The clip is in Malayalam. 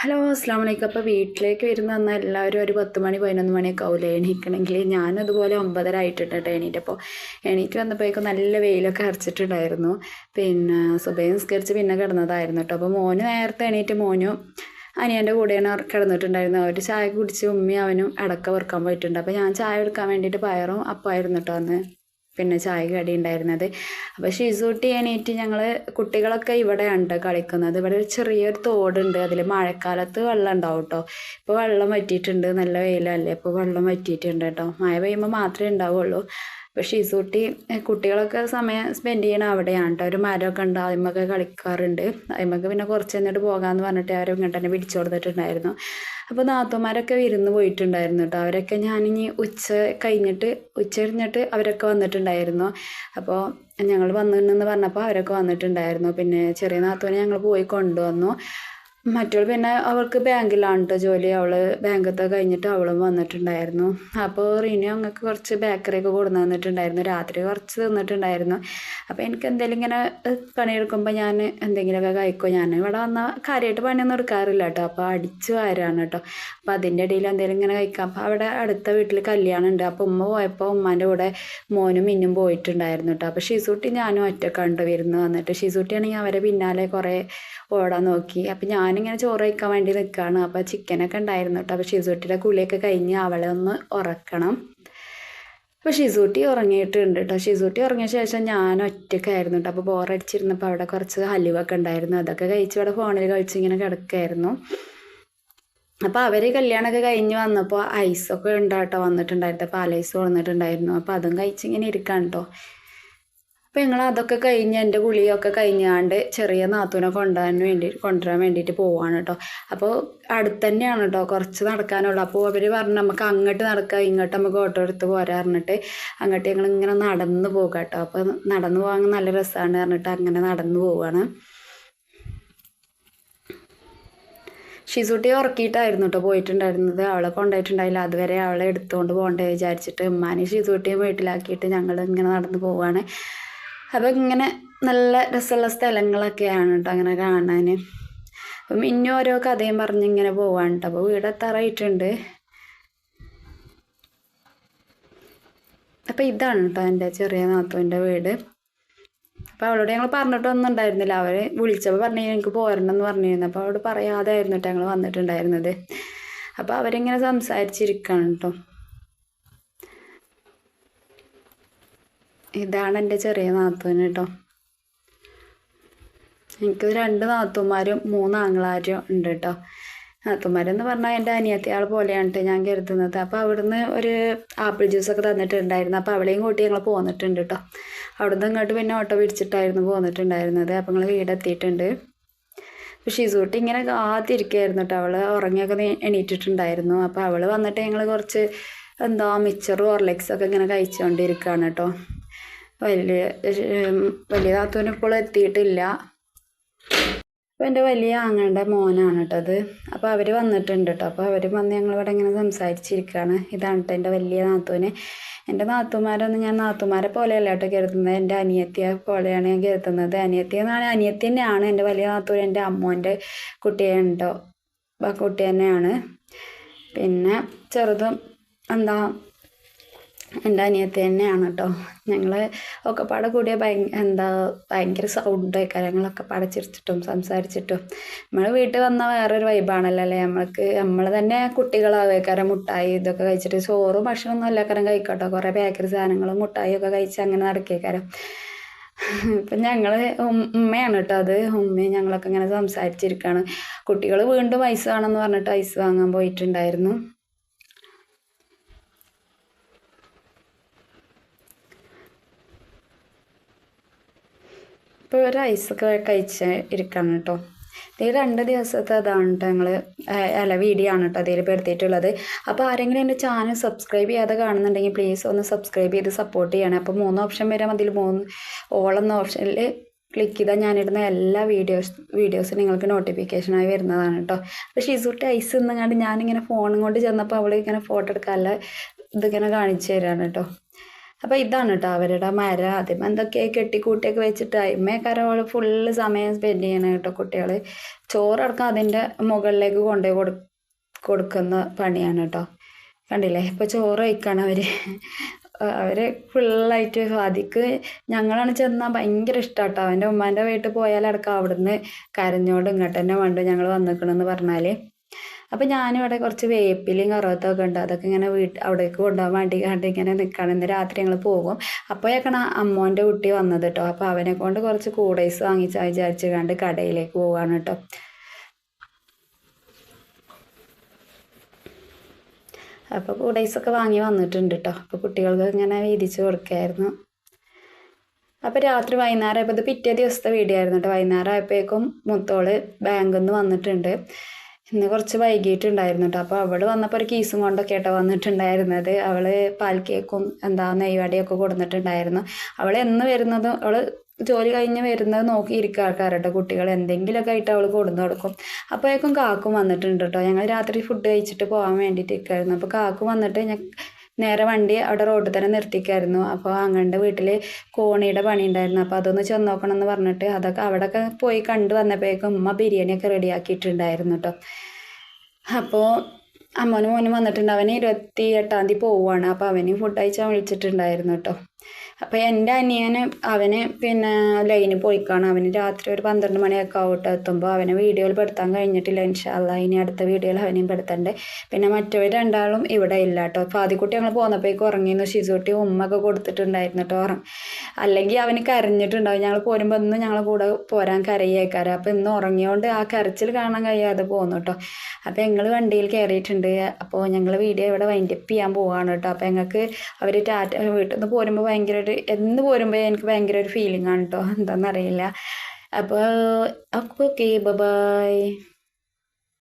ഹലോ അസ്സാം വലൈക്കും അപ്പോൾ വീട്ടിലേക്ക് വരുന്ന അന്ന് എല്ലാവരും ഒരു പത്ത് മണി പതിനൊന്ന് മണിയൊക്കെ ആവില്ലേ എണീക്കണമെങ്കിൽ ഞാനതുപോലെ ഒമ്പതര ആയിട്ടുണ്ട് കേട്ടോ എണീറ്റപ്പോൾ എണീറ്റ് വന്നപ്പോഴേക്കും നല്ല വെയിലൊക്കെ അരച്ചിട്ടുണ്ടായിരുന്നു. പിന്നെ സുബൈ നിസ്കരിച്ച് പിന്നെ കിടന്നതായിരുന്നു കേട്ടോ അപ്പോൾ മോന് നേരത്തെ എണീറ്റ് മോനും അനിയന്റെ കൂടെയാണ് കിടന്നിട്ടുണ്ടായിരുന്നത്. അവർ ചായ കുടിച്ച് ഉമ്മി അവനും അടക്ക വറുക്കാൻ പോയിട്ടുണ്ട്. അപ്പോൾ ഞാൻ ചായ എടുക്കാൻ വേണ്ടിയിട്ട് പയറും അപ്പമായിരുന്നു കേട്ടോ അന്ന്. പിന്നെ ചായ കടി ഉണ്ടായിരുന്നത്. അപ്പോൾ ഷിസൂട്ടി എണീറ്റ് ഞങ്ങൾ കുട്ടികളൊക്കെ ഇവിടെയുണ്ട് കളിക്കുന്നത്. ഇവിടെ ഒരു ചെറിയൊരു തോടുണ്ട്. അതിൽ മഴക്കാലത്ത് വെള്ളം ഉണ്ടാവും കേട്ടോ ഇപ്പോൾ വെള്ളം വറ്റിയിട്ടുണ്ട്. നല്ല വെയിലല്ലേ? ഇപ്പോൾ വെള്ളം വറ്റിയിട്ടുണ്ട് കേട്ടോ മഴ പെയ്യുമ്പോൾ മാത്രമേ ഉണ്ടാവുള്ളൂ. അപ്പോൾ ഷിസൂട്ടി കുട്ടികളൊക്കെ സമയം സ്പെൻഡ് ചെയ്യണ അവിടെയാണ് കേട്ടോ ഒരു മരമൊക്കെ ഉണ്ട് അതിമൊക്കെ കളിക്കാറുണ്ട്. അതിമൊക്കെ പിന്നെ കുറച്ച് എന്നിട്ട് പോകാമെന്ന് പറഞ്ഞിട്ട് അവരും ഇങ്ങോട്ട് തന്നെ പിടിച്ചു കൊടുത്തിട്ടുണ്ടായിരുന്നു. അപ്പോൾ നാത്തുമാരൊക്കെ വിരുന്ന് പോയിട്ടുണ്ടായിരുന്നു കേട്ടോ അവരൊക്കെ ഞാനിനി ഉച്ച കഴിഞ്ഞിട്ട് ഉച്ച കഴിഞ്ഞിട്ട് അവരൊക്കെ വന്നിട്ടുണ്ടായിരുന്നു. അപ്പോൾ ഞങ്ങൾ വന്നിട്ടുണ്ടെന്ന് പറഞ്ഞപ്പോൾ അവരൊക്കെ വന്നിട്ടുണ്ടായിരുന്നു. പിന്നെ ചെറിയ നാത്തുവിനെ ഞങ്ങൾ പോയി കൊണ്ടുവന്നു. മറ്റവൾ പിന്നെ അവൾക്ക് ബാങ്കിലാണ് കേട്ടോ ജോലി. അവൾ ബാങ്കത്തെ കഴിഞ്ഞിട്ട് അവളും വന്നിട്ടുണ്ടായിരുന്നു. അപ്പോൾ റീനു അങ്ങക്ക് കുറച്ച് ബേക്കറിയൊക്കെ കൊടുന്ന് തന്നിട്ടുണ്ടായിരുന്നു. രാത്രി കുറച്ച് തിന്നിട്ടുണ്ടായിരുന്നു. അപ്പോൾ എനിക്ക് എന്തെങ്കിലും ഇങ്ങനെ പണിയെടുക്കുമ്പോൾ ഞാൻ എന്തെങ്കിലുമൊക്കെ കഴിക്കും ഞാൻ ഇവിടെ വന്നാൽ കാര്യമായിട്ട് പണിയൊന്നും എടുക്കാറില്ല കേട്ടോ അപ്പോൾ അടിച്ച് വാരാണ് കേട്ടോ അപ്പോൾ അതിന്റെ ഇടയിൽ എന്തെങ്കിലും ഇങ്ങനെ കഴിക്കാം. അപ്പോൾ അവിടെ അടുത്ത വീട്ടിൽ കല്യാണം ഉണ്ട്. അപ്പോൾ ഉമ്മ പോയപ്പോൾ ഉമ്മാന്റെ കൂടെ മോനും മിന്നും പോയിട്ടുണ്ടായിരുന്നു കേട്ടോ അപ്പോൾ ഷിസൂട്ടി ഞാനും ഒറ്റ കണ്ടു വരുന്നു. വന്നിട്ട് ഷിസൂട്ടിയാണെങ്കിൽ അവരെ പിന്നാലെ കുറേ ഓടാൻ നോക്കി. അപ്പം ഞാനിങ്ങനെ ചോറ് കഴിക്കാൻ വേണ്ടി നിൽക്കുകയാണ് അപ്പോൾ ചിക്കനൊക്കെ ഉണ്ടായിരുന്നു കേട്ടോ അപ്പോൾ ഷിസൂട്ടിയുടെ കുളിയൊക്കെ കഴിഞ്ഞ് അവളെ ഒന്ന് ഉറക്കണം. അപ്പോൾ ഷിസൂട്ടി ഉറങ്ങിയിട്ടുണ്ട് കേട്ടോ ഷിസൂട്ടി ഉറങ്ങിയ ശേഷം ഞാൻ ഒറ്റയ്ക്കായിരുന്നു കേട്ടോ അപ്പോൾ ബോറടിച്ചിരുന്നപ്പോൾ അവിടെ കുറച്ച് ഹലുവൊക്കെ ഉണ്ടായിരുന്നു. അതൊക്കെ കഴിച്ച് ഇവിടെ ഫോണിൽ കഴിച്ച് ഇങ്ങനെ കിടക്കായിരുന്നു. അപ്പോൾ അവർ കല്യാണമൊക്കെ കഴിഞ്ഞ് വന്നപ്പോൾ ഐസൊക്കെ ഉണ്ടാട്ടോ വന്നിട്ടുണ്ടായിരുന്നു. പാലൈസ് വന്നിട്ടുണ്ടായിരുന്നു അപ്പോൾ അതും കഴിച്ചിങ്ങനെ ഇരിക്കാൻ കേട്ടോ അപ്പോൾ ഞങ്ങൾ അതൊക്കെ കഴിഞ്ഞ് എന്റെ ഗുളിയൊക്കെ കഴിഞ്ഞാണ്ട് ചെറിയ നാത്തൂനെ കൊണ്ടുവരാൻ വേണ്ടി കൊണ്ടുവരാൻ വേണ്ടിയിട്ട് പോവാണ് കേട്ടോ. അപ്പോൾ അടുത്ത് തന്നെയാണ് കേട്ടോ കുറച്ച് നടക്കാനുള്ളൂ. അപ്പോൾ അവർ പറഞ്ഞു നമുക്ക് അങ്ങോട്ട് നടക്കാം ഇങ്ങോട്ട് നമുക്ക് ഓട്ടോ എടുത്ത് പോരാ പറഞ്ഞിട്ട് അങ്ങോട്ട് ഞങ്ങൾ ഇങ്ങനെ നടന്ന് പോകാം കേട്ടോ. അപ്പോൾ നടന്ന് പോകാൻ നല്ല രസമാണ് പറഞ്ഞിട്ട് അങ്ങനെ നടന്ന് പോവുകയാണ് ഷിസുട്ടി ഉറക്കിയിട്ടായിരുന്നു കേട്ടോ പോയിട്ടുണ്ടായിരുന്നത്. അവളെ കൊണ്ടുപോയിട്ടുണ്ടായില്ല. അതുവരെ അവളെ എടുത്തുകൊണ്ട് പോകണ്ടേ വിചാരിച്ചിട്ട് ഉമ്മാനെ ഷിസുട്ടിയും വീട്ടിലാക്കിയിട്ട് ഞങ്ങൾ ഇങ്ങനെ നടന്ന് പോവുകയാണ് അപ്പോൾ ഇങ്ങനെ നല്ല രസമുള്ള സ്ഥലങ്ങളൊക്കെയാണ് കേട്ടോ അങ്ങനെ കാണാൻ അപ്പം ഇനി ഓരോ കഥയും പറഞ്ഞ് ഇങ്ങനെ പോവാണ് കേട്ടോ അപ്പോൾ വീടെത്താറായിട്ടുണ്ട് അപ്പം ഇതാണ് കേട്ടോ എന്റെ ചെറിയ നാത്തുവിന്റെ വീട്. അപ്പോൾ അവളോട് ഞങ്ങൾ പറഞ്ഞിട്ടൊന്നും ഉണ്ടായിരുന്നില്ല അവർ വിളിച്ചപ്പോൾ പറഞ്ഞു എനിക്ക് പോരണമെന്ന് പറഞ്ഞിരുന്നു. അപ്പോൾ അവളോട് പറയാതെ ആയിരുന്നു ഞങ്ങൾ വന്നിട്ടുണ്ടായിരുന്നത്. അപ്പോൾ അവരിങ്ങനെ സംസാരിച്ചിരിക്കുകയാണ് കേട്ടോ ഇതാണ് എന്റെ ചെറിയ നാത്തൂന് കേട്ടോ എനിക്ക് രണ്ട് നാത്തൂമാരും മൂന്ന് ആങ്ങളാരും ഉണ്ട് കേട്ടോ നാത്തൂമാരെന്ന് പറഞ്ഞാൽ എന്റെ അനിയത്തിയാൾ പോലെയാണ് ഞാൻ കരുതുന്നത്. അപ്പോൾ അവിടുന്ന് ഒരു ആപ്പിൾ ജ്യൂസൊക്കെ തന്നിട്ടുണ്ടായിരുന്നു. അപ്പോൾ അവളെയും കൂട്ടി ഞങ്ങൾ പോന്നിട്ടുണ്ട് കേട്ടോ അവിടുന്ന് ഇങ്ങോട്ട് പിന്നെ ഓട്ടോ പിടിച്ചിട്ടായിരുന്നു പോന്നിട്ടുണ്ടായിരുന്നത്. അപ്പോൾ ഞങ്ങൾ വീടെത്തിയിട്ടുണ്ട്. ഷിസൂട്ടി ഇങ്ങനെ കാത്തിരിക്കുകയായിരുന്നു കേട്ടോ അവൾ ഉറങ്ങിയൊക്കെ എണീറ്റിട്ടുണ്ടായിരുന്നു. അപ്പോൾ അവൾ വന്നിട്ട് ഞങ്ങൾ കുറച്ച് എന്താ മിച്ചറും ഓർലെക്സൊക്കെ ഇങ്ങനെ കഴിച്ചുകൊണ്ടിരിക്കുകയാണ് കേട്ടോ വലിയ വലിയ താത്തൂന് ഇപ്പോൾ എത്തിയിട്ടില്ല. അപ്പോൾ എന്റെ വലിയ ആങ്ങളുടെ മോനാണ് കേട്ടോ അത്. അപ്പോൾ അവർ വന്നിട്ടുണ്ട് കേട്ടോ അപ്പോൾ അവർ വന്ന് ഞങ്ങളിവിടെ ഇങ്ങനെ സംസാരിച്ചിരിക്കുകയാണ് ഇതാണ് കേട്ടോ എന്റെ വലിയ നാത്തൂന്. എന്റെ നാത്തുമാരൊന്നും ഞാൻ നാത്തുമാരെ പോലെയല്ല കേട്ടോ കരുതുന്നത്. എന്റെ അനിയത്തിയെ പോലെയാണ് ഞാൻ കരുതുന്നത്. അനിയത്തി എന്നാണ് അനിയത്തി തന്നെയാണ് എന്റെ വലിയ നാത്തൂർ എന്റെ അമ്മോന്റെ കുട്ടിയുണ്ടോ കുട്ടി തന്നെയാണ്. പിന്നെ ചെറുതും എന്താ എന്റെ അനിയത്തി തന്നെയാണ് കേട്ടോ. ഞങ്ങൾ ഒക്കെ പാടെ കൂടിയ ഭയ എന്താ ഭയങ്കര സൗണ്ട് കാര്യങ്ങളൊക്കെ പാടെ ചിരിച്ചിട്ടും സംസാരിച്ചിട്ടും. നമ്മൾ വീട്ടിൽ വന്ന വേറൊരു വൈബാണല്ലോ അല്ലേ? നമ്മൾക്ക് നമ്മൾ തന്നെ കുട്ടികളാവേക്കാരം മുട്ടായി ഇതൊക്കെ കഴിച്ചിട്ട് ചോറും ഭക്ഷണമൊന്നും എല്ലാക്കാരം കഴിക്കട്ടോ. കുറേ ബേക്കറി സാധനങ്ങളും മുട്ടായിയൊക്കെ കഴിച്ച് അങ്ങനെ നടക്കിയേക്കാരം ഇപ്പം ഞങ്ങൾ ഉമ്മയാണ് കേട്ടോ അത്. ഉമ്മയും ഞങ്ങളൊക്കെ ഇങ്ങനെ സംസാരിച്ചിരിക്കുകയാണ് കുട്ടികൾ വീണ്ടും ഐസ് വേണമെന്ന് പറഞ്ഞിട്ട് ഐസ് വാങ്ങാൻ പോയിട്ടുണ്ടായിരുന്നു. ഇപ്പോൾ ഒരു ഐസൊക്കെ കഴിച്ച് ഇരിക്കണം കേട്ടോ ഈ രണ്ട് ദിവസത്തെ അതാണ് കേട്ടോ ഞങ്ങൾ അല്ല വീഡിയോ ആണ് കേട്ടോ അതിൽ പെടുത്തിയിട്ടുള്ളത്. അപ്പോൾ ആരെങ്കിലും എന്റെ ചാനൽ സബ്സ്ക്രൈബ് ചെയ്യാതെ കാണുന്നുണ്ടെങ്കിൽ പ്ലീസ് ഒന്ന് സബ്സ്ക്രൈബ് ചെയ്ത് സപ്പോർട്ട് ചെയ്യണം. അപ്പോൾ മൂന്ന് ഓപ്ഷൻ വരാം. അതിൽ മൂന്ന് ഓളെന്ന ഓപ്ഷനിൽ ക്ലിക്ക് ചെയ്താൽ ഞാനിടുന്ന എല്ലാ വീഡിയോസ് വീഡിയോസും നിങ്ങൾക്ക് നോട്ടിഫിക്കേഷനായി വരുന്നതാണ് കേട്ടോ അപ്പോൾ ഷിസുട്ടി ഐസ് നിന്നങ്ങാണ്ട് ഞാനിങ്ങനെ ഫോണും കൊണ്ട് ചെന്നപ്പോൾ അവൾ ഇങ്ങനെ ഫോട്ടോ എടുക്കാനുള്ള ഇതിങ്ങനെ കാണിച്ചു തരാണ് കേട്ടോ അപ്പോൾ ഇതാണ് കേട്ടോ അവരുടെ മര. ആദ്യം എന്തൊക്കെ കെട്ടിക്കൂട്ടിയൊക്കെ വെച്ചിട്ട് അമ്മയൊക്കെ അവൾ ഫുള്ള് സമയം സ്പെൻഡ് ചെയ്യണം കേട്ടോ കുട്ടികൾ ചോറടക്കം അതിന്റെ മുകളിലേക്ക് കൊണ്ടുപോയി കൊടു കൊടുക്കുന്ന പണിയാണ് കേട്ടോ കണ്ടില്ലേ? ഇപ്പോൾ ചോറ് കഴിക്കാണ് അവർ അവർ ഫുള്ളായിട്ട് അതിക്ക് ഞങ്ങളാണ് ചെന്നാൽ ഭയങ്കര ഇഷ്ടമാട്ടോ അവന്റെ ഉമ്മാന്റെ വീട്ടിൽ പോയാലടക്കം അവിടുന്ന് കരഞ്ഞോണ്ട് ഇങ്ങോട്ട് തന്നെ വേണ്ട ഞങ്ങൾ വന്നിക്കണമെന്ന് പറഞ്ഞാൽ അപ്പം ഞാനിവിടെ കുറച്ച് വേപ്പിലയും കറുവത്തൊക്കെ ഉണ്ട്. അതൊക്കെ ഇങ്ങനെ വീട്ട് അവിടേക്ക് കൊണ്ടുപോകാൻ വേണ്ടി കണ്ട് ഇങ്ങനെ നിൽക്കണം ഇന്ന് രാത്രി ഞങ്ങൾ പോകും. അപ്പോഴേക്കാണ് അമ്മോന്റെ കുട്ടി വന്നത് കേട്ടോ അപ്പോൾ അവനെ കൊണ്ട് കുറച്ച് കൂടൈസ് വാങ്ങിച്ചാൽ വിചാരിച്ച് കണ്ട് കടയിലേക്ക് പോവാണ് കേട്ടോ അപ്പോൾ കൂടൈസൊക്കെ വാങ്ങി വന്നിട്ടുണ്ട് കേട്ടോ അപ്പോൾ കുട്ടികൾക്ക് ഇങ്ങനെ വീതിച്ച് കൊടുക്കായിരുന്നു. അപ്പോൾ രാത്രി വൈകുന്നേരം ആയപ്പോൾ ഇത് പിറ്റേ ദിവസത്തെ വീഡിയോ ആയിരുന്നു കേട്ടോ വൈകുന്നേരം ആയപ്പോഴേക്കും മുത്തോൾ ബാങ്കിൽ നിന്ന് വന്നിട്ടുണ്ട്. ഇന്ന് കുറച്ച് വൈകിട്ടുണ്ടായിരുന്നു കേട്ടോ അപ്പോൾ അവൾ വന്നപ്പോൾ ഒരു കീസും കൊണ്ടൊക്കെ കേട്ടോ വന്നിട്ടുണ്ടായിരുന്നത്. അവൾ പാൽ കേക്കും എന്താ നെയ്വടിയൊക്കെ കൊടുത്തിട്ടുണ്ടായിരുന്നു അവൾ എന്ന് വരുന്നതും അവൾ ജോലി കഴിഞ്ഞ് വരുന്നത് നോക്കി ഇരിക്കുക ആൾക്കാരട്ടോ. കുട്ടികൾ എന്തെങ്കിലുമൊക്കെ ആയിട്ട് അവൾ കൊടുന്നു കൊടുക്കും. അപ്പോഴേക്കും കാക്കും വന്നിട്ടുണ്ട് കേട്ടോ ഞങ്ങൾ രാത്രി ഫുഡ് കഴിച്ചിട്ട് പോകാൻ വേണ്ടിയിട്ട് ഇരിക്കുമായിരുന്നു അപ്പോൾ കാക്കും വന്നിട്ട് ഞാൻ നേരെ വണ്ടി അവിടെ റോഡിൽ തന്നെ നിർത്തിക്കായിരുന്നു. അപ്പോൾ അങ്ങന്റെ വീട്ടിൽ കോണിയുടെ പണി ഉണ്ടായിരുന്നു അപ്പോൾ അതൊന്ന് ചെന്ന് നോക്കണം എന്ന് പറഞ്ഞിട്ട് അതൊക്കെ അവിടെയൊക്കെ പോയി കണ്ടു വന്നപ്പോഴേക്കും ഉമ്മ ബിരിയാണിയൊക്കെ റെഡിയാക്കിയിട്ടുണ്ടായിരുന്നു കേട്ടോ അപ്പോൾ അമ്മനും മോനും വന്നിട്ടുണ്ട്. അവന് ഇരുപത്തി എട്ടാം തീയതി പോവുകയാണ് അപ്പോൾ അവനെയും ഫുഡ് അയച്ചാൽ വിളിച്ചിട്ടുണ്ടായിരുന്നു കേട്ടോ അപ്പോൾ എന്റെ അനിയന് അവന് പിന്നെ ലൈനിൽ പോയിക്കാണ്. അവന് രാത്രി ഒരു പന്ത്രണ്ട് മണിയൊക്കെ ആവട്ടെ എത്തുമ്പോൾ അവനെ വീഡിയോയിൽ പെടുത്താൻ കഴിഞ്ഞിട്ടില്ല ഇൻഷാല്ല ഇനി അടുത്ത വീഡിയോയിൽ അവനെയും പെടുത്തണ്ടേ. പിന്നെ മറ്റവർ രണ്ടാളും ഇവിടെ ഇല്ല കേട്ടോ അപ്പോൾ ആദ്യക്കുട്ടി ഞങ്ങൾ പോന്നപ്പോഴേക്കും ഉറങ്ങിയിരുന്നു. ശിശുട്ടി ഉമ്മൊക്കെ കൊടുത്തിട്ടുണ്ടായിരുന്നു കേട്ടോ ഉറങ്ങും അല്ലെങ്കിൽ അവന് കരഞ്ഞിട്ടുണ്ടാവും. ഞങ്ങൾ പോരുമ്പോൾ ഇന്ന് ഞങ്ങൾ കൂടെ പോരാൻ കരയേക്കാറ് അപ്പോൾ ഇന്ന് ഉറങ്ങിയോണ്ട് ആ കരച്ചിൽ കാണാൻ കഴിയാതെ പോന്നു കേട്ടോ അപ്പോൾ ഞങ്ങൾ വണ്ടിയിൽ കയറിയിട്ടുണ്ട് അപ്പോൾ ഞങ്ങൾ വീഡിയോ ഇവിടെ വൈൻഡപ്പ് ചെയ്യാൻ പോവുകയാണ് കേട്ടോ അപ്പോൾ ഞങ്ങൾക്ക് അവർ ടാറ്റ വീട്ടിൽ നിന്ന് പോരുമ്പോൾ ഭയങ്കര ഒരു എന്ന് പോരുമ്പോൾ എനിക്ക് ഭയങ്കര ഒരു ഫീലിംഗ് ആണ് കേട്ടോ എന്താണെന്നറിയില്ല അപ്പോൾ ഓക്കെ ബൈ